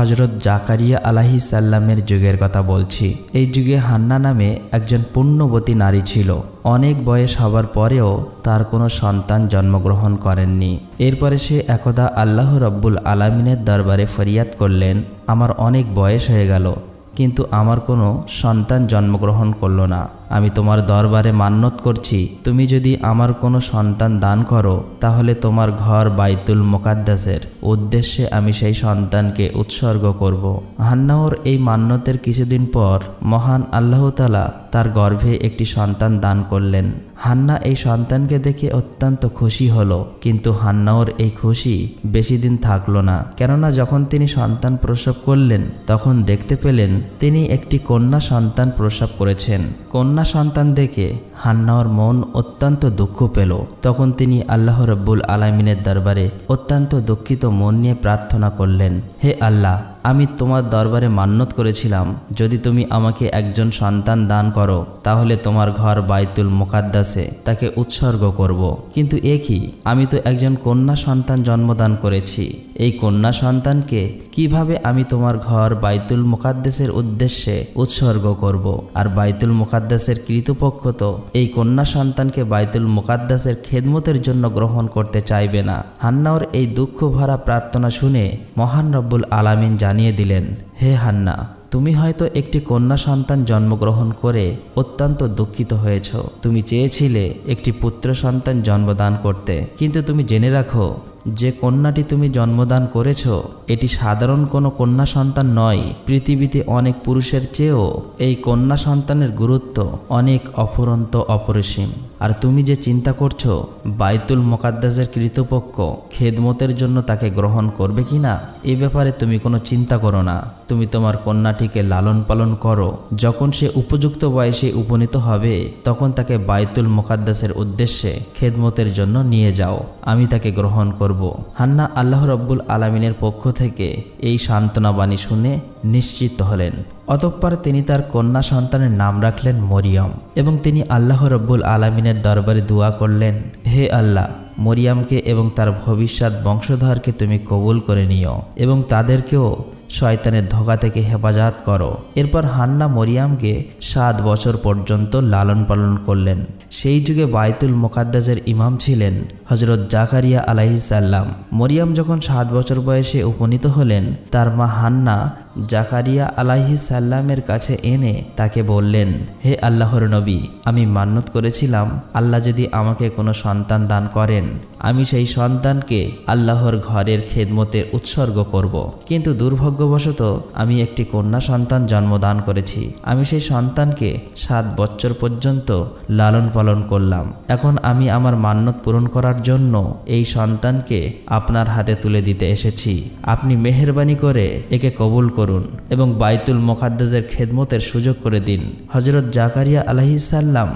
হজরত জাকারিয়া আলাহি সাল্লামের যুগের কথা বলছি। এই যুগে হান্না নামে একজন পুণ্যবতী নারী ছিল। অনেক বয়স হবার পরেও তার কোনো সন্তান জন্মগ্রহণ করেননি। এরপরে সে একদা আল্লাহ রব্বুল আলামিনের দরবারে ফরিয়াদ করলেন, আমার অনেক বয়স হয়ে গেল, কিন্তু আমার কোনো সন্তান জন্মগ্রহণ করল না। আমি তোমার দরবারে মান্যত করছি। তুমি যদি আমার কোনো সন্তান দান করো, তাহলে তোমার ঘর বাইতুল মোকাদ্দাসের উদ্দেশ্যে আমি সেই সন্তানকে উৎসর্গ করব। হান্নাওর এই মান্যতের কিছুদিন পর মহান আল্লাহ তালা তার গর্ভে একটি সন্তান দান করলেন। হান্না এই সন্তানকে দেখে অত্যন্ত খুশি হলো, কিন্তু হান্নাওর এই খুশি বেশি দিন থাকল না। কেননা যখন তিনি সন্তান প্রসব করলেন, তখন দেখতে পেলেন তিনি একটি কন্যা সন্তান প্রসব করেছেন। কন্যা সন্তান দেখে হান্নাওর মন অত্যন্ত দুঃখ পেল। তখন তিনি আল্লাহ রব্বুল আলমিনের দরবারে অত্যন্ত দুঃখিত মন নিয়ে প্রার্থনা করলেন, হে আল্লাহ, আমি তোমার দরবারে মান্যত করেছিলাম। যদি তুমি আমাকে একজন সন্তান দান করো, তাহলে তোমার ঘর বাইতুল মোকাদ্দাসে তাকে উৎসর্গ করব। কিন্তু এ কি? আমি তো একজন কন্যা সন্তান জন্মদান করেছি। এই কন্যা সন্তানকে কীভাবে আমি তোমার ঘর বাইতুল মোকাদ্দেসের উদ্দেশ্যে উৎসর্গ করব। আর বাইতুল মোকাদ্দাসের কৃতপক্ষ তো এই কন্যা সন্তানকে বাইতুল মোকাদ্দাসের খেদমতের জন্য গ্রহণ করতে চাইবে না। হান্নাওর এই দুঃখ ভরা প্রার্থনা শুনে মহান রব্বুল আলামিন জানিয়ে দিলেন, হে হান্না, তুমি হয়তো একটি কন্যা সন্তান জন্মগ্রহণ করে অত্যন্ত দুঃখিত হয়েছ। তুমি চেয়েছিলে একটি পুত্র সন্তান জন্মদান করতে। কিন্তু তুমি জেনে রাখো যে কন্যাটি তুমি জন্মদান করেছ, এটি সাধারণ কোনো কন্যা সন্তান নয়। পৃথিবীতে অনেক পুরুষের চেয়েও এই কন্যা সন্তানের গুরুত্ব অনেক অফুরন্ত অপরিসীম। আর তুমি যে চিন্তা করছ, বাইতুল মোকাদ্দাসের কৃতপক্ষ খেদমতের জন্য তাকে গ্রহণ করবে কি না, এ ব্যাপারে তুমি কোনো চিন্তা করো না। তুমি তোমার কন্যাটিকে লালন পালন করো। যখন সে উপযুক্ত বয়সে উপনীত হবে, তখন তাকে বাইতুল মোকাদ্দাসের উদ্দেশ্যে খেদমতের জন্য নিয়ে যাও। আমি তাকে গ্রহণ করব। হান্না আল্লাহ রব্বুল আলমিনের পক্ষ থেকে এই সান্ত্বনা বাণী শুনে নিশ্চিত হলেন। অতঃপর তিনি তার কন্যা সন্তানের নাম রাখলেন মরিয়ম এবং তিনি আল্লাহ রব্বুল আলমিনের দরবারে দোয়া করলেন, হে আল্লাহ, মরিয়ামকে এবং তার ভবিষ্যৎ বংশধরকে তুমি কবুল করে নিও এবং তাদেরকেও শয়তানের ধোকা থেকে হেফাজত করো। এরপর হান্না মরিয়ামকে সাত বছর পর্যন্ত লালন পালন করলেন। সেই যুগে বাইতুল মোকাদ্দাজের ইমাম ছিলেন। হজরত জাকারিয়া আলাইসাল্লাম মরিয়াম যখন সাত বছর বয়সে উপনীত হলেন, তার মা হান্না জাকারিয়া আলাহি সাল্লামের কাছে এনে তাকে বললেন, হে আল্লাহর নবী, আমি মান্যত করেছিলাম, আল্লাহ যদি আমাকে কোনো সন্তান দান করেন, আমি সেই সন্তানকে আল্লাহর ঘরের খেদমতে উৎসর্গ করব। কিন্তু দুর্ভাগ্যবশত আমি একটি কন্যা সন্তান জন্মদান করেছি। আমি সেই সন্তানকে সাত বছর পর্যন্ত লালন পালন করলাম। এখন আমি আমার মান্যত পূরণ করার জন্য এই সন্তানকে আপনার হাতে তুলে দিতে এসেছি। আপনি মেহরবানি করে একে কবুল করুন এবং বাইতুল মোকাদ্দাজের খেদমতের সুযোগ করে দিন। হজরত জাকারিয়া আলহিসাল্লাম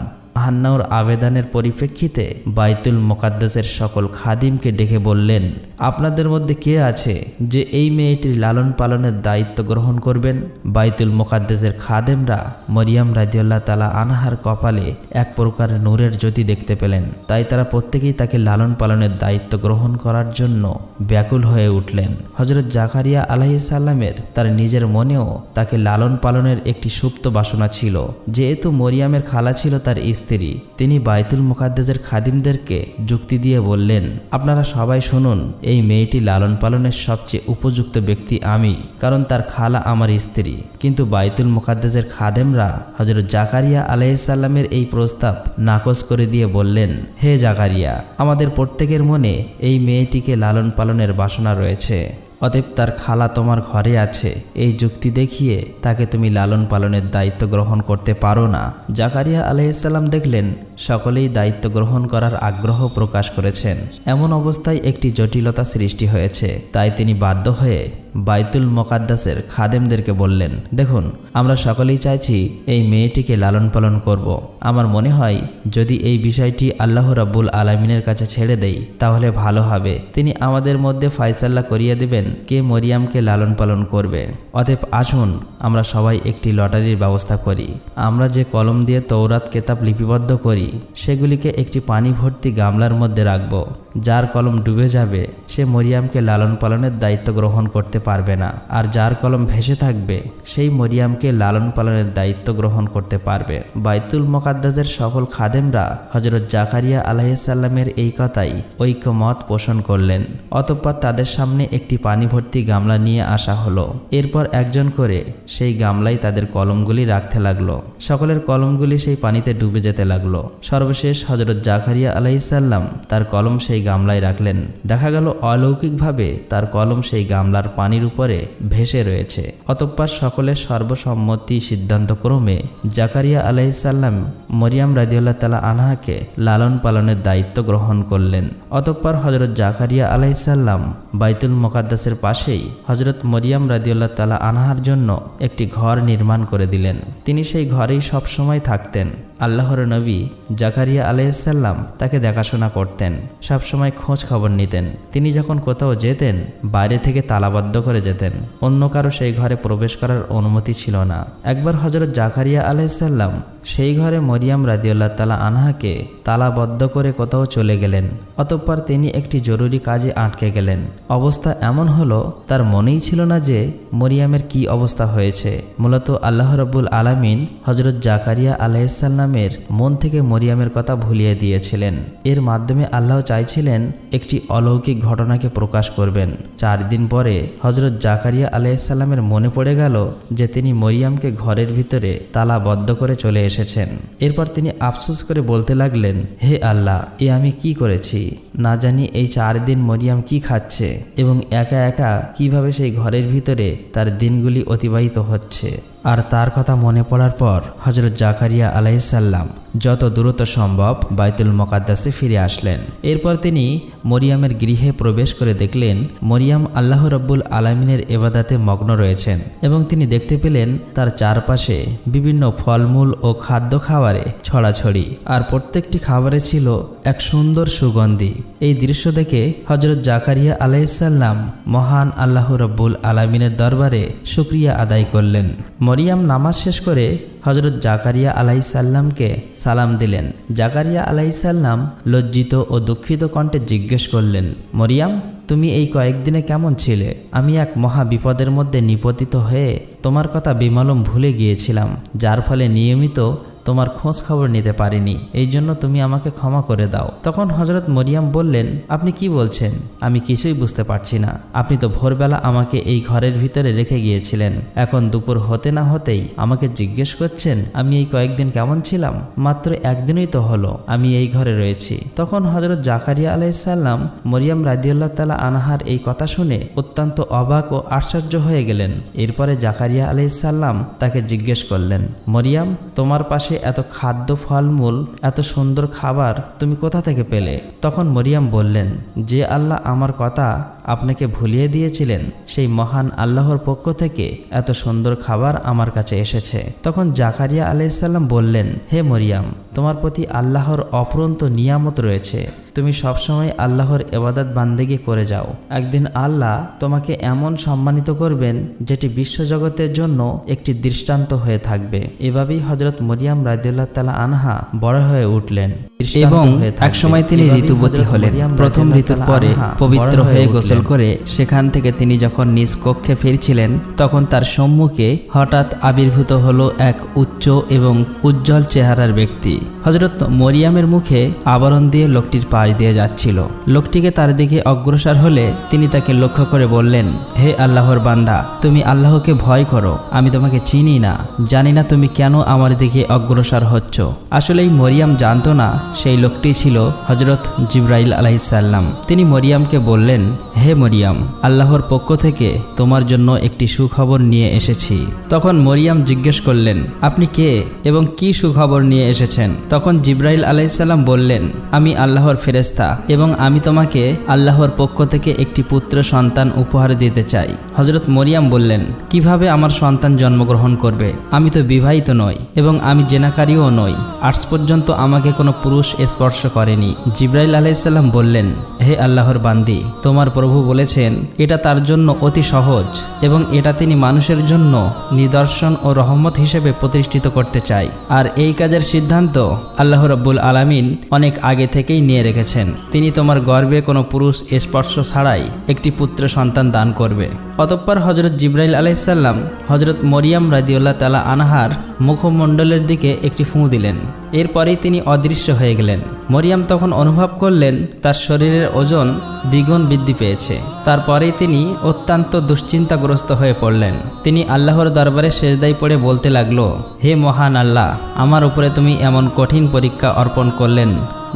হান্নাউর আবেদনের পরিপ্রেক্ষিতে বাইতুল মোকাদ্দাসের সকল খাদিমকে ডেকে বললেন, আপনাদের মধ্যে কে আছে যে এই মেয়েটির লালন পালনের দায়িত্ব গ্রহণ করবেন? বাইতুল মোকাদ্দাসের খাদেমরা মরিয়াম রাজিউল্লাহ তালা আনহার কপালে এক প্রকার নূরের জ্যোতি দেখতে পেলেন। তাই তারা প্রত্যেকেই তাকে লালন পালনের দায়িত্ব গ্রহণ করার জন্য ব্যাকুল হয়ে উঠলেন। হজরত জাকারিয়া আলাইসাল্লামের তার নিজের মনেও তাকে লালন পালনের একটি সুপ্ত বাসনা ছিল। যেহেতু মরিয়ামের খালা ছিল তার স্ত্রী তিনি বাইতুল মুকাদ্দেজের খাদিমদেরকে যুক্তি দিয়ে বললেন, আপনারা সবাই শুনুন, এই মেয়েটি লালন পালনের সবচেয়ে উপযুক্ত ব্যক্তি আমি, কারণ তার খালা আমার স্ত্রী। কিন্তু বাইতুল মুকাদ্দেজের খাদেমরা হজরত জাকারিয়া আলাইসাল্লামের এই প্রস্তাব নাকচ করে দিয়ে বললেন, হে জাকারিয়া, আমাদের প্রত্যেকের মনে এই মেয়েটিকে লালন পালনের বাসনা রয়েছে। অতএব তার খালা তোমার ঘরে আছে। এই যুক্তি দেখিয়ে তাকে তুমি লালন পালনের দায়িত্ব গ্রহণ করতে পারো না। জাকারিয়া আলাইসাল্লাম দেখলেন, সকলেই দায়িত্ব গ্রহণ করার আগ্রহ প্রকাশ করেছেন। এমন অবস্থায় একটি জটিলতা সৃষ্টি হয়েছে। তাই তিনি বাধ্য হয়ে বাইতুল মোকাদ্দাসের খাদেমদেরকে বললেন, দেখুন, আমরা সকলেই চাইছি এই মেয়েটিকে লালন পালন করব। আমার মনে হয় যদি এই বিষয়টি আল্লাহ রাব্বুল আলমিনের কাছে ছেড়ে দেই, তাহলে ভালো হবে। তিনি আমাদের মধ্যে ফাইসাল্লা করিয়ে দেবেন কে মরিয়ামকে লালন পালন করবে? অতএব আসুন, আমরা সবাই একটি লটারির ব্যবস্থা করি। আমরা যে কলম দিয়ে তৌরাত কেতাব লিপিবদ্ধ করি, সেগুলিকে একটি পানি ভর্তি গামলার মধ্যে রাখব। যার কলম ডুবে যাবে, সে মরিয়ামকে লালন পালনের দায়িত্ব গ্রহণ করতে পারবে না। আর যার কলম ভেসে থাকবে, সেই মরিয়ামকে লালন পালনের দায়িত্ব গ্রহণ করতে পারবে। বাইতুল মোকাদ্দাসের সকল খাদেমরা হজরত জাকারিয়া আলাইসাল্লামের এই কথাই ঐক্যমত পোষণ করলেন। অতঃপর তাদের সামনে একটি পানি ভর্তি গামলা নিয়ে আসা হলো। এরপর একজন করে সেই গামলায় তাদের কলমগুলি রাখতে লাগল। সকলের কলমগুলি সেই পানিতে ডুবে যেতে লাগল। সর্বশেষ হজরত জাকারিয়া আলাইসাল্লাম তার কলম সেই গামলায় রাখলেন। দেখা গেল অলৌকিকভাবে তার কলম সেই গামলার পানির উপরে ভেসে রয়েছে। অতঃপর সকলের সর্বসম্মতি সিদ্ধান্তক্রমে জাকারিয়া আলাইসাল্লাম মরিয়াম রাদিউল্লাহ তালা আনহাকে লালন পালনের দায়িত্ব গ্রহণ করলেন। অতঃপর হজরত জাকারিয়া আলাইসাল্লাম বাইতুল মোকাদ্দাসের পাশেই হজরত মরিয়াম রাদিউল্লাহ তালা আনহার জন্য একটি ঘর নির্মাণ করে দিলেন। তিনি সেই ঘরেই সবসময় থাকতেন। আল্লাহর নবী জাকারিয়া আলাইসাল্লাম তাকে দেখাশোনা করতেন। সবসময় খোঁজ খবর নিতেন। তিনি যখন কোথাও যেতেন, বাইরে থেকে তালাবদ্ধ করে যেতেন। অন্য কারও সেই ঘরে প্রবেশ করার অনুমতি ছিল না। একবার হজরত জাকারিয়া আলাইসাল্লাম সেই ঘরে মরিয়াম রাদিউল্লাহ তালা আনহাকে তালাবদ্ধ করে কোথাও চলে গেলেন, অতঃপর তিনি একটি জরুরি কাজে আটকে গেলেন। অবস্থা এমন হলো, তার মনেই ছিল না যে মরিয়ামের কি অবস্থা হয়েছে। মূলত আল্লাহ রব্বুল আলামিন হজরত জাকারিয়া আলাইসাল্লামের মন থেকে মরিয়ামের কথা ভুলিয়ে দিয়েছিলেন। এর মাধ্যমে আল্লাহ চাইছিলেন একটি অলৌকিক ঘটনাকে প্রকাশ করবেন। চার দিন পরে হজরত জাকারিয়া আলাইসাল্লামের মনে পড়ে গেল যে তিনি মরিয়ামকে ঘরের ভিতরে তালাবদ্ধ করে চলে এসেছেন। এরপর তিনি আফসোস করে বলতে লাগলেন, হে আল্লাহ, এ আমি কি করেছি? না জানি এই চার দিন মরিয়াম কি খাচ্ছে এবং একা একা কীভাবে সেই ঘরের ভিতরে তার দিনগুলি অতিবাহিত হচ্ছে। আর তার কথা মনে পড়ার পর হজরত জাকারিয়া আলাইসাল্লাম যত দ্রুত সম্ভব বাইতুল মোকাদ্দাসে ফিরে আসলেন। এরপর তিনি মরিয়ামের গৃহে প্রবেশ করে দেখলেন মরিয়াম আল্লাহ রব্বুল আলমিনের এবাদাতে মগ্ন রয়েছেন এবং তিনি দেখতে পেলেন তার চারপাশে বিভিন্ন ফলমূল ও খাদ্য খাবারে ছড়াছড়ি আর প্রত্যেকটি খাবারে ছিল এক সুন্দর সুগন্ধি। এই দৃশ্য দেখে হজরত জাকারিয়া আলাইসাল্লাম মহান আল্লাহ রব্বুল আলমিনের দরবারে শুক্রিয়া আদায় করলেন। মরিয়াম নামাজ শেষ করে হজরত জাকারিয়া আলাইসাল্লামকে সালাম দিলেন। জাকারিয়া আলাইসাল্লাম লজ্জিত ও দুঃখিত কণ্ঠে জিজ্ঞেস করলেন, মরিয়াম, তুমি এই কয়েকদিনে কেমন ছিলে? আমি এক মহা বিপদের মধ্যে নিপতিত হয়ে তোমার কথা বিমলম ভুলে গিয়েছিলাম, যার ফলে নিয়মিত তোমার খোঁজ খবর নিতে পারিনি, এই জন্য তুমি আমাকে ক্ষমা করে দাও। তখন হজরত মরিয়াম বললেন, আপনি কি বলছেন? আমি কিছুই বুঝতে পারছি না। আপনি তো ভোরবেলা আমাকে এই ঘরের ভিতরে রেখে গিয়েছিলেন। এখন দুপুর হতে না হতেই আমাকে জিজ্ঞেস করছেন, আমি এই কয়েকদিন কেমন ছিলাম? মাত্র একদিনই তো হলো, আমি এই ঘরে রয়েছি। তখন হজরত জাকারিয়া আলাইসাল্লাম মরিয়াম রাদিউল্লাহ তালা আনাহার এই কথা শুনে অত্যন্ত অবাক ও আশ্চর্য হয়ে গেলেন। এরপরে জাকারিয়া আলাইসাল্লাম তাকে জিজ্ঞেস করলেন, মরিয়াম, তোমার পাশে এত খাদ্য ফলমূল, এত সুন্দর খাবার তুমি কোথা থেকে পেলে? তখন মরিয়াম বললেন, যে আল্লাহ আমার কথা আপনাকে ভুলিয়ে দিয়েছিলেন সেই মহান আল্লাহর পক্ষ থেকে এত সুন্দর খাবার আমার কাছে এসেছে। তখন জাকারিয়া আলাইসাল্লাম বললেন হে মরিয়াম তোমার প্রতি আল্লাহর অপরন্ত নিয়ামত রয়েছে। তুমি সবসময় আল্লাহর এবাদত বান্দেগি করে যাও। একদিন আল্লাহ তোমাকে এমন সম্মানিত করবেন যেটি বিশ্বজগতের জন্য একটি দৃষ্টান্ত হয়ে থাকবে। এভাবেই হজরত মরিয়াম রাদিউল্লাহ তালা আনহা বড় হয়ে উঠলেন। এবং একসময় তিনি ঋতুবতী হলেন। প্রথম ঋতুর পরে পবিত্র হয়ে গোসল করে সেখান থেকে তিনি যখন নিজ কক্ষে ফিরছিলেন, তখন তার সম্মুখে হঠাৎ আবির্ভূত হলো এক উচ্চ এবং উজ্জ্বল চেহারার ব্যক্তি। হজরত মরিয়ামের মুখে আবরণ দিয়ে লোকটির পাশ দিয়ে যাচ্ছিল। লোকটিকে তার দিকে অগ্রসর হলে তিনি তাকে লক্ষ্য করে বললেন, হে আল্লাহর বান্দা, তুমি আল্লাহকে ভয় করো। আমি তোমাকে চিনি না, জানি না তুমি কেন আমার দিকে অগ্রসর হচ্ছ। আসলেই মরিয়াম জানতো না সেই লোকটি ছিল হজরত জিব্রাইল আলাইসাল্লাম তিনি মরিয়ামকে বললেন, হে মরিয়াম, আল্লাহর পক্ষ থেকে তোমার জন্য একটি সুখবর নিয়ে এসেছি। তখন মরিয়াম জিজ্ঞেস করলেন, আপনি কে এবং কি সুখবর নিয়ে এসেছেন? তখন জিব্রাইল আলাইসাল্লাম বললেন, আমি আল্লাহর ফেরেস্তা এবং আমি তোমাকে আল্লাহর পক্ষ থেকে একটি পুত্র সন্তান উপহার দিতে চাই। হজরত মরিয়াম বললেন, কীভাবে আমার সন্তান জন্মগ্রহণ করবে? আমি তো বিবাহিত নই এবং আমি জেনাকারীও নই। আজ পর্যন্ত আমাকে কোনো পুরুষ স্পর্শ করেনি। জিব্রাইল আলাইসাল্লাম বললেন, হে আল্লাহর বান্দি, তোমার প্রভু বলেছেন, এটা তার জন্য অতি সহজ এবং এটা তিনি মানুষের জন্য নিদর্শন ও রহমত হিসেবে প্রতিষ্ঠিত করতে চাই আর এই কাজের সিদ্ধান্ত আল্লাহ রব্বুল আলামিন অনেক আগে থেকেই নিয়ে রেখেছেন। তিনি তোমার গর্বে কোনো পুরুষ স্পর্শ ছাড়াই একটি পুত্র সন্তান দান করবে। অতঃপর হজরত জিব্রাইল আলাইসাল্লাম হজরত মরিয়াম রাদিউল্লাহ তালা আনহার মুখমণ্ডলের দিকে একটি ফুঁ দিলেন। এরপরেই তিনি অদৃশ্য হয়ে গেলেন। মরিয়াম তখন অনুভব করলেন, তার শরীরের ওজন দ্বিগুণ বৃদ্ধি পেয়েছে। তারপরেই তিনি অত্যন্ত দুশ্চিন্তাগ্রস্ত হয়ে পড়লেন। তিনি আল্লাহর দরবারে সেজদাই পড়ে বলতে লাগল, হে মহান আল্লাহ, আমার উপরে তুমি এমন কঠিন পরীক্ষা অর্পণ করলেন,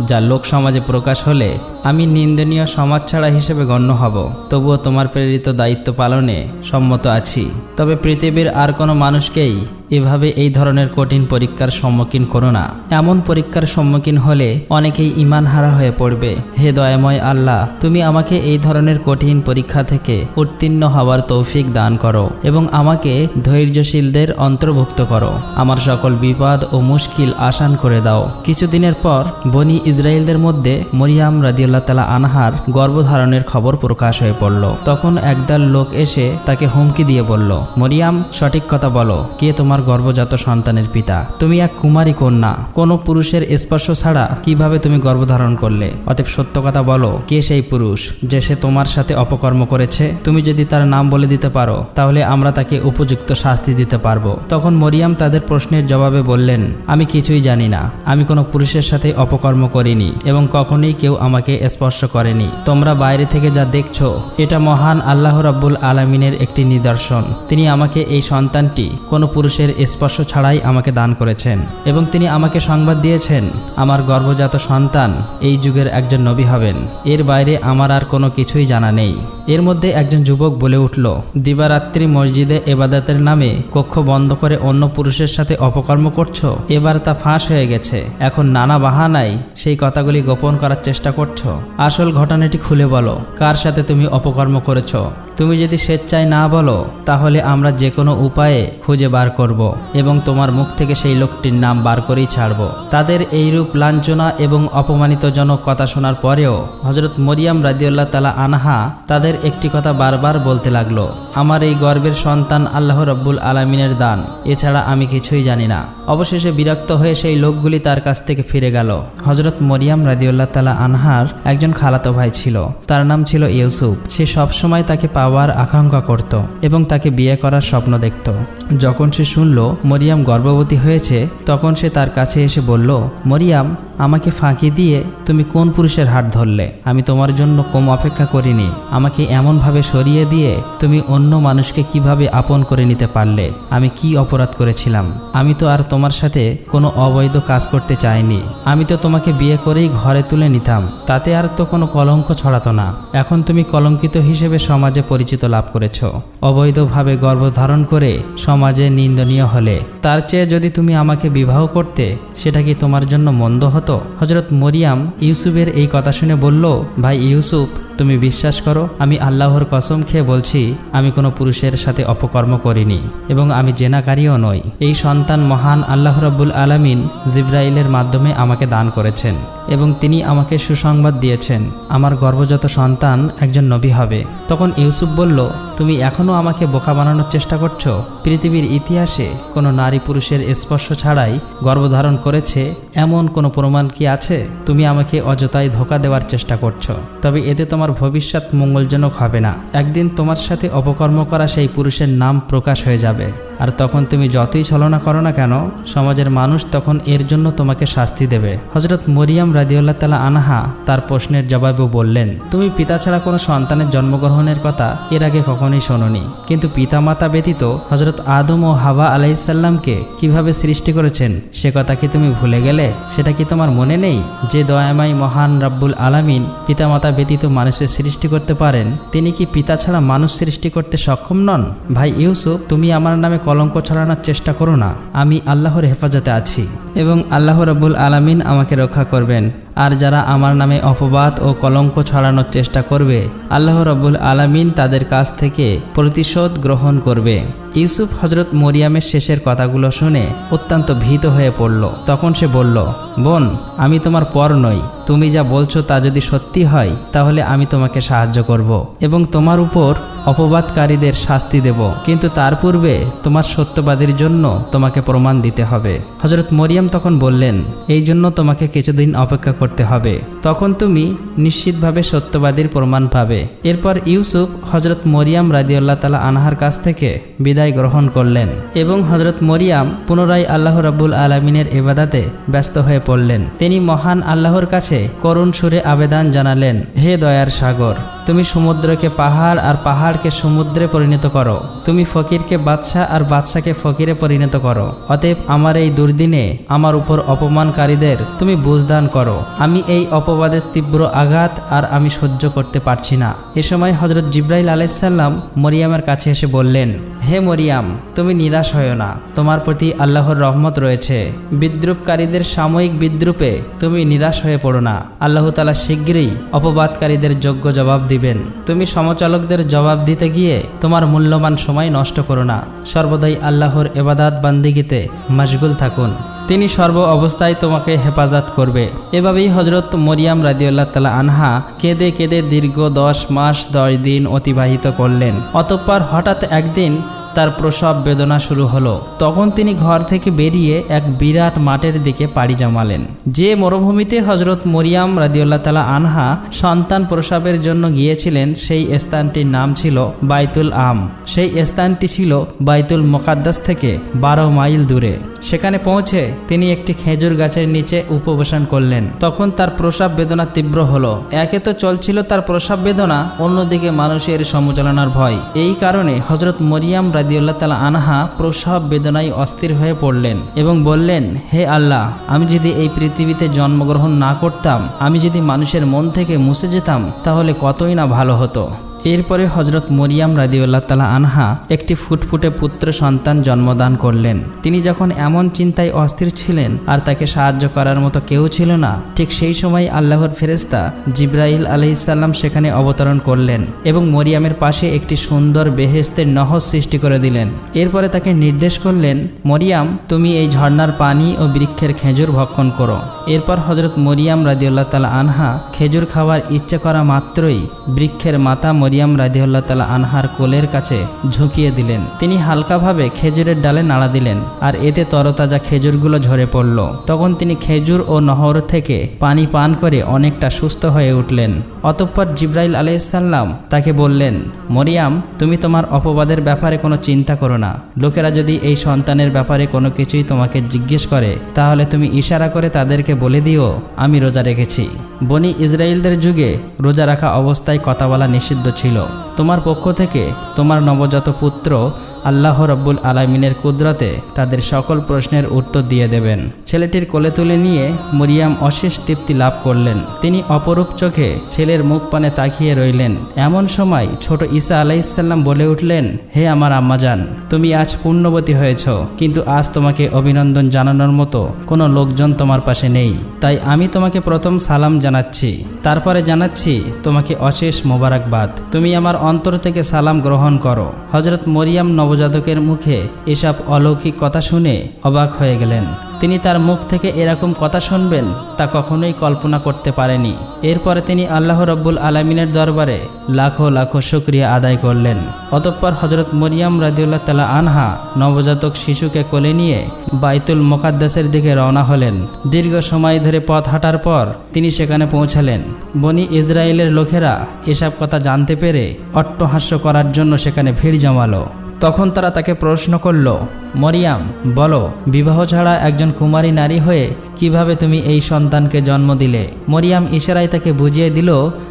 যা লোক সমাজে প্রকাশ হলে আমি নিন্দনীয় সমাজ ছাড়া হিসেবে গণ্য হব। তবুও তোমার প্রেরিত দায়িত্ব পালনে সম্মত আছি। তবে পৃথিবীর আর কোনো মানুষকেই এভাবে এই ধরনের কঠিন পরীক্ষার সম্মুখীন করো না। এমন পরীক্ষার সম্মুখীন হলে অনেকেই ইমান হারা হয়ে পড়বে। হে দয়াময় আল্লাহ, তুমি আমাকে এই ধরনের কঠিন পরীক্ষা থেকে উত্তীর্ণ হওয়ার তৌফিক দান করো এবং আমাকে ধৈর্যশীলদের অন্তর্ভুক্ত করো। আমার সকল বিপদ ও মুশকিল আসান করে দাও। কিছুদিনের পর বনি ইসরায়েলদের মধ্যে মরিয়াম রাদিউল্লাহ তালা আনহার গর্ভধারণের খবর প্রকাশ হয়ে পড়ল। তখন একদল লোক এসে তাকে হুমকি দিয়ে বলল, মরিয়াম, সঠিক কথা বলো। কে তোমার গর্ভজাত সন্তানের পিতা। তুমি এক কুমারী কন্যা। কোনো পুরুষের স্পর্শ ছাড়া কীভাবে তুমি গর্ভধারণ করলে? অতএব সত্য কথা বলো, কে সেই পুরুষ যে সে তোমার সাথে অপকর্ম করেছে? তুমি যদি তার নাম বলে দিতে পারো, তাহলে আমরা তাকে উপযুক্ত শাস্তি দিতে পারব। তখন মরিয়াম তাদের প্রশ্নের জবাবে বললেন, আমি কিছুই জানি না। আমি কোনো পুরুষের সাথে অপকর্ম করিনি এবং কখনোই কেউ আমাকে স্পর্শ করেনি। তোমরা বাইরে থেকে যা দেখছ, এটা মহান আল্লাহ রাব্বুল আলমিনের একটি নিদর্শন। তিনি আমাকে এই সন্তানটি কোনো পুরুষের স্পর্শ ছাড়াই আমাকে দান করেছেন এবং তিনি আমাকে সংবাদ দিয়েছেন, আমার গর্ভজাত সন্তান এই যুগের একজন নবী হবেন। এর বাইরে আমার আর কোনো কিছুই জানা নেই। এর মধ্যে একজন যুবক বলে উঠল, দিবারাত্রি মসজিদে এবাদাতের নামে কক্ষ বন্ধ করে অন্য পুরুষের সাথে অপকর্ম করছ? এবার তা ফাঁস হয়ে গেছে। এখন নানা বাহানায় সেই কথাগুলি গোপন করার চেষ্টা করছ। আসল ঘটনাটি খুলে বলো, কার সাথে তুমি অপকর্ম করেছ? তুমি যদি স্বেচ্ছায় না বলো, তাহলে আমরা যে কোনো উপায়ে খুঁজে বার করব এবং তোমার মুখ থেকে সেই লোকটির নাম বার করেই ছাড়ব। তাদের এইরূপ লাঞ্ছনা এবং অপমানিতজনক কথা শোনার পরেও হজরত মরিয়াম রাদিউল্লাহ তালা আনহা তাদের একটি কথা বারবার বলতে লাগল, আমার এই গর্বের সন্তান আল্লাহ রব্বুল আলমিনের দান, এছাড়া আমি কিছুই জানি না। অবশেষে বিরক্ত হয়ে সেই লোকগুলি তার কাছ থেকে ফিরে গেল। হজরত মরিয়াম রাদিউল্লাহ তালা আনহার একজন খালাতো ভাই ছিল। তার নাম ছিল ইউসুফ। সে সবসময় তাকে পাওয়ার আকাঙ্ক্ষা করত এবং তাকে বিয়ে করার স্বপ্ন দেখত। যখন সে শুনল মরিয়াম গর্ভবতী হয়েছে, তখন সে তার কাছে এসে বলল, মরিয়াম আমাকে ফাঁকি দিয়ে তুমি কোন পুরুষের হাত ধরলে? আমি তোমার জন্য কম অপেক্ষা করিনি। আমাকে এমনভাবে সরিয়ে দিয়ে তুমি অন্য মানুষকে কীভাবে আপন করে নিতে পারলে? আমি কি অপরাধ করেছিলাম? আমি তো আর তোমার সাথে কোনো অবৈধ কাজ করতে চাইনি। আমি তো তোমাকে বিয়ে করেই ঘরে তুলে নিতাম। তাতে আর তো কোনো কলঙ্ক ছড়াতো না। এখন তুমি কলঙ্কিত হিসেবে সমাজে পরিচিত লাভ করেছ। অবৈধভাবে গর্ভধারণ করে সমাজে নিন্দনীয় হলে। তার চেয়ে যদি তুমি আমাকে বিবাহ করতে, সেটা কি তোমার জন্য মন্দ হতো? হজরত মরিয়াম ইউসুফের এই কথা শুনে বলল ভাই ইউসুফ তুমি বিশ্বাস করো, আমি আল্লাহর কসম খেয়ে বলছি, আমি কোনো পুরুষের সাথে অপকর্ম করিনি এবং আমি জেনাকারীও নই। এই সন্তান মহান আল্লাহ রাব্বুল আলামিন জিব্রাইলের মাধ্যমে আমাকে দান করেছেন এবং তিনি আমাকে সুসংবাদ দিয়েছেন, আমার গর্ভজাত সন্তান একজন নবী হবে। তখন ইউসুফ বলল, তুমি এখনও আমাকে বোকা বানানোর চেষ্টা করছ? পৃথিবীর ইতিহাসে কোনো নারী পুরুষের স্পর্শ ছাড়াই গর্ভধারণ করেছে, এমন কোনো প্রমাণ কি আছে? তুমি আমাকে অযথায় ধোকা দেওয়ার চেষ্টা করছ। তবে এতে তোমার ভবিষ্যৎ মঙ্গলজনক হবে না। একদিন তোমার সাথে অপকর্ম করা সেই পুরুষের নাম প্রকাশ হয়ে যাবে। আর তখন তুমি যতই ছলনা করো না কেন, সমাজের মানুষ তখন এর জন্য তোমাকে শাস্তি দেবে। হজরত মরিয়াম রাদিউল্লাহ তালা আনহা তার প্রশ্নের জবাবেও বললেন, তুমি পিতা ছাড়া কোনো সন্তানের জন্মগ্রহণের কথা এর আগে কখনোই শোনোনি। কিন্তু পিতামাতা ব্যতীত হজরত আদম ও হাওয়া আলাইসাল্লামকে কীভাবে সৃষ্টি করেছেন, সে কথা কি তুমি ভুলে গেলে? সেটা কি তোমার মনে নেই? যে দয়াময় মহান রাব্বুল আলামিন পিতামাতা ব্যতীত মানুষের সৃষ্টি করতে পারেন, তিনি কি পিতা ছাড়া মানুষ সৃষ্টি করতে সক্ষম নন? ভাই ইউসুফ, তুমি আমার নামে কলঙ্ক ছড়ানোর চেষ্টা করো না। আমি আল্লাহর হেফাজতে আছি এবং আল্লাহ রাব্বুল আলামিন আমাকে রক্ষা করবেন। আর যারা আমার নামে অপবাদ ও কলঙ্ক ছড়ানোর চেষ্টা করবে, আল্লাহ রব্বুল আলামিন তাদের কাছ থেকে প্রতিশোধ গ্রহণ করবে। ইউসুফ হজরত মরিয়ামের শেষের কথাগুলো শুনে অত্যন্ত ভীত হয়ে পড়ল। তখন সে বলল, বোন, আমি তোমার পর নই। তুমি যা বলছো তা যদি সত্যি হয়, তাহলে আমি তোমাকে সাহায্য করব এবং তোমার উপর অপবাদকারীদের শাস্তি দেব। কিন্তু তার পূর্বে তোমার সত্যবাদীর জন্য তোমাকে প্রমাণ দিতে হবে। হজরত মরিয়াম তখন বললেন, এই জন্য তোমাকে কিছুদিন অপেক্ষা করতে হবে। তখন তুমি নিশ্চিতভাবে সত্যবাদীর প্রমাণ পাবে। এরপর ইউসুফ হজরত মরিয়াম রাদিউল্লাহ তালা আনহার কাছ থেকে বিদায় গ্রহণ করলেন এবং হজরত মরিয়াম পুনরায় আল্লাহ রাব্বুল আলমিনের এবাদাতে ব্যস্ত হয়ে পড়লেন। তিনি মহান আল্লাহর কাছে করুণ সুরে আবেদন জানালেন হে দয়ার সাগর। তুমি সমুদ্রকে পাহাড় আর পাহাড়কে সমুদ্রে পরিণত করো। তুমি ফকিরকে বাদশাহ আর বাদশাকে ফকিরে পরিণত করো। অতএব আমার এই দুর্দিনে আমার উপর অপমানকারীদের তুমি বুঝদান করো। আমি এই অপবাদের তীব্র আঘাত আর আমি সহ্য করতে পারছি না। এ সময় হজরত জিব্রাইল আলাইসাল্লাম মরিয়ামের কাছে এসে বললেন, হে মরিয়াম, তুমি নিরাশ হও না। তোমার প্রতি আল্লাহর রহমত রয়েছে। বিদ্রুপকারীদের সাময়িক বিদ্রুপে তুমি নিরাশ হয়ে পড়ো না। আল্লাহ তালা শীঘ্রই অপবাদকারীদের যোগ্য জবাব দিবেন। তুমি সমচালকদের জবাব দিতে গিয়ে তোমার মূল্যবান সময় নষ্ট করো না। সর্বদাই আল্লাহর এবাদাত বান্দিগিতে মশগুল থাকুন। তিনি সর্ব অবস্থায় তোমাকে হেফাজত করবে। এভাবেই হজরত মরিয়াম রাদিউল্লাহ তালা আনহা কেঁদে কেঁদে দীর্ঘ দশ মাস দশ দিন অতিবাহিত করলেন। অতঃপর হঠাৎ একদিন তার প্রসব বেদনা শুরু হলো। তখন তিনি ঘর থেকে বেরিয়ে এক বিরাট মাঠের দিকে পাড়ি জমালেন, যে মরুভূমিতে হজরত মরিয়াম রাদিউল্লাহ তালা আনহা সন্তান প্রসবের জন্য গিয়েছিলেন, সেই স্থানটির নাম ছিল বাইতুল আম। সেই স্থানটি ছিল বাইতুল মোকাদ্দাস থেকে বারো মাইল দূরে। সেখানে পৌঁছে তিনি একটি খেজুর গাছের নিচে উপবেশন করলেন। তখন তার প্রসাব বেদনা তীব্র হলো। একে তো চলছিল তার প্রসাব বেদনা, অন্যদিকে মানুষের সমচালনার ভয়। এই কারণে হজরত মরিয়াম রাদিউল্লাহ তালা আনহা প্রসাব বেদনায় অস্থির হয়ে পড়লেন এবং বললেন, হে আল্লাহ, আমি যদি এই পৃথিবীতে জন্মগ্রহণ না করতাম, আমি যদি মানুষের মন থেকে মুছে যেতাম, তাহলে কতই না ভালো হতো। এরপরে হজরত মরিয়াম রাদিউল্লাহ তালা আনহা একটি ফুটফুটে পুত্র সন্তান জন্মদান করলেন। তিনি যখন এমন চিন্তায় অস্থির ছিলেন আর তাকে সাহায্য করার মতো কেউ ছিল না, ঠিক সেই সময় আল্লাহর ফেরেস্তা জিব্রাইল আলহিসাল্লাম সেখানে অবতরণ করলেন এবং মরিয়ামের পাশে একটি সুন্দর বেহেস্তের নহর সৃষ্টি করে দিলেন। এরপরে তাকে নির্দেশ করলেন, মরিয়াম, তুমি এই ঝর্ণার পানি ও বৃক্ষের খেজুর ভক্ষণ করো। এরপর হজরত মরিয়াম রাদিউল্লাহ তালা আনহা খেজুর খাওয়ার ইচ্ছে করা মাত্রই বৃক্ষের মাতা মরিয়াম রাদিউল্লাহ তালা আনহার কোলের কাছে ঝুঁকিয়ে দিলেন। তিনি হালকাভাবে খেজুরের ডালে নাড়া দিলেন আর এতে তরতাজা খেজুরগুলো ঝরে পড়ল। তখন তিনি খেজুর ও নহর থেকে পানি পান করে অনেকটা সুস্থ হয়ে উঠলেন। অতঃপর জিব্রাইল আলাইসাল্লাম তাকে বললেন, মরিয়াম, তুমি তোমার অপবাদের ব্যাপারে কোনো চিন্তা করো না। লোকেরা যদি এই সন্তানের ব্যাপারে কোনো কিছুই তোমাকে জিজ্ঞেস করে, তাহলে তুমি ইশারা করে তাদেরকে বলে দিও, আমি রোজা রেখেছি। বনি ইসরায়েলদের যুগে রোজা রাখা অবস্থায় কথা বলা নিষিদ্ধ ছিল। তোমার পক্ষ থেকে তোমার নবজাত পুত্র আল্লাহ রব্বুল আলামিনের কুদরতে তাদের সকল প্রশ্নের উত্তর দিয়ে দেবেন। ছেলেটির কোলে তুলে নিয়ে মরিয়াম অশেষ তৃপ্তি লাভ করলেন। তিনি অপরূপ চোখে ছেলের মুখ পানে তাকিয়ে রইলেন। এমন সময় ছোট ঈসা আলাইসাল্লাম বলে উঠলেন, হে আমার আম্মাজান, তুমি আজ পুণ্যবতী হয়েছ, কিন্তু আজ তোমাকে অভিনন্দন জানানোর মতো কোনো লোকজন তোমার পাশে নেই। তাই আমি তোমাকে প্রথম সালাম জানাচ্ছি, তারপরে জানাচ্ছি তোমাকে অশেষ মোবারকবাদ। তুমি আমার অন্তর থেকে সালাম গ্রহণ করো। হজরত মরিয়াম নবজাতকের মুখে এসব অলৌকিক কথা শুনে অবাক হয়ে গেলেন। তিনি তার মুখ থেকে এরকম কথা শুনবেন তা কখনোই কল্পনা করতে পারেনি। এরপরে তিনি আল্লাহ রব্বুল আলমিনের দরবারে লাখো লাখো শুক্রিয়া আদায় করলেন। অতঃপর হজরত মরিয়াম রাদিউল্লাহ তালা আনহা নবজাতক শিশুকে কোলে নিয়ে বাইতুল মোকাদ্দাসের দিকে রওনা হলেন। দীর্ঘ সময় ধরে পথ হাঁটার পর তিনি সেখানে পৌঁছালেন। বনি ইসরায়েলের লোকেরা এসব কথা জানতে পেরে অট্টহাস্য করার জন্য সেখানে ভিড় জমালো। তখন তারা তাকে প্রশ্ন করল, মরিয়াম, বলো, বিবাহ ছাড়া একজন কুমারী নারী হয়ে কীভাবে তুমি এই সন্তানকে জন্ম দিলে? মরিয়াম ইশারায় তাকে বুঝিয়ে দিল,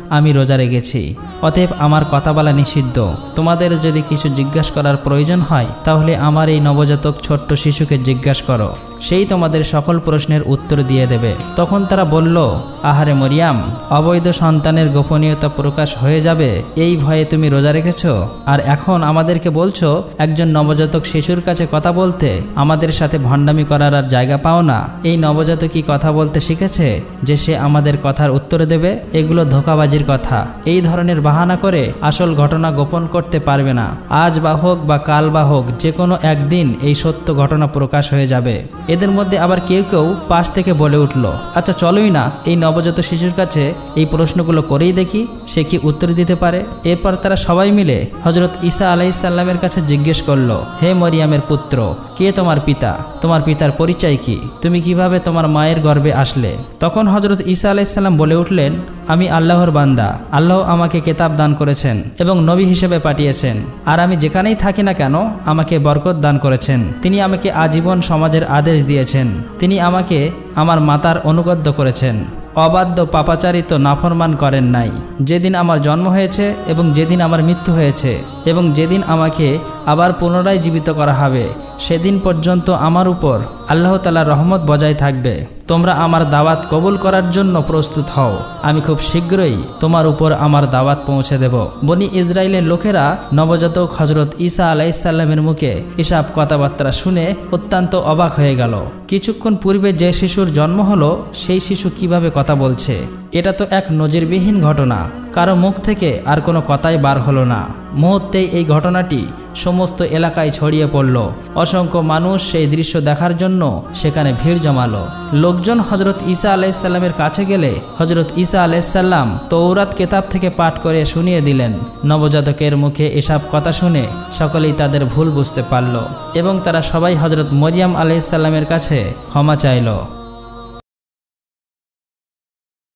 আমি রোজা রেখেছি, অতএব আমার কথা বলা নিষিদ্ধ। তোমাদের যদি কিছু জিজ্ঞাসা করার প্রয়োজন হয়, তাহলে আমার এই নবজাতক ছোট্ট শিশুকে জিজ্ঞাসা করো। সেই তোমাদের সকল প্রশ্নের উত্তর দিয়ে দেবে। তখন তারা বলল, আহারে মরিয়াম, অবৈধ সন্তানের গোপনীয়তা প্রকাশ হয়ে যাবে, এই ভয়ে তুমি রোজা রেখেছ? আর এখন আমাদেরকে বলছো, একজন নবজাতক শিশুর কাছে কথা বলতে আমাদের সাথে ভণ্ডামি করার আর জায়গা পাও না। এই নবজাতকই কথা বলতে শিখেছে যে সে আমাদের কথার উত্তর দেবে? এগুলো ধোকাবাজির কথা। এই ধরনের বাহানা করে আসল ঘটনা গোপন করতে পারবে না। আজ বা হোক বা কাল বা হোক যে কোনো একদিন এই সত্য ঘটনা প্রকাশ হয়ে যাবে। এদের মধ্যে আবার কেউ কেউ পাশ থেকে বলে উঠল আচ্ছা চলোই না, এই নবজাত শিশুর কাছে এই প্রশ্নগুলো করেই দেখি, সে কি উত্তর দিতে পারে? এরপর তারা সবাই মিলে হজরত ঈসা আলাইসাল্লামের কাছে জিজ্ঞেস করল, হে মরিয়ামের পুত্র, কে তোমার পিতা? তোমার পিতার পরিচয় কি? তুমি কীভাবে তোমার মায়ের গর্ভে আসলে? তখন হজরত ঈসা আলাইসাল্লাম বলে উঠলেন আমি আল্লাহর বান্দা, আল্লাহ আমাকে কেতাব দান করেছেন এবং নবী হিসেবে পাঠিয়েছেন। আর আমি যেখানেই থাকি না কেন, আমাকে বরকত দান করেছেন। তিনি আমাকে আজীবন সমাজের আদেশ দিয়েছেন। তিনি আমাকে আমার মাতার অনুগদ্য করেছেন। অবাধ্য, পাপাচারিত, নাফরমান করেন নাই। যেদিন আমার জন্ম হয়েছে এবং যেদিন আমার মৃত্যু হয়েছে এবং যেদিন আমাকে আবার পুনরায় জীবিত করা হবে সেদিন পর্যন্ত আমার উপর আল্লাহ তালার রহমত বজায় থাকবে। তোমরা আমার দাওয়াত কবুল করার জন্য প্রস্তুত হও। আমি খুব শীঘ্রই তোমার উপর আমার দাওয়াত পৌঁছে দেব। বনি ইসরায়েলের লোকেরা নবজাতক হজরত ঈসা আলাইসাল্লামের মুখে এসব কথাবার্তা শুনে অত্যন্ত অবাক হয়ে গেল। কিছুক্ষণ পূর্বে যে শিশুর জন্ম হলো, সেই শিশু কীভাবে কথা বলছে? এটা তো এক নজিরবিহীন ঘটনা। কারও মুখ থেকে আর কোনো কথাই বার হলো না। মুহূর্তেই এই ঘটনাটি সমস্ত এলাকায় ছড়িয়ে পড়ল। অসংখ্য মানুষ সেই দৃশ্য দেখার জন্য সেখানে ভিড় জমালো। লোকজন হজরত ঈসা আলাইসাল্লামের কাছে গেলে হজরত ঈসা আলাইসাল্লাম তৌরাত কেতাব থেকে পাঠ করে শুনিয়ে দিলেন। নবজাতকের মুখে এসব কথা শুনে সকলেই তাদের ভুল বুঝতে পারল এবং তারা সবাই হজরত মরিয়াম আলাইসাল্লামের কাছে ক্ষমা চাইল।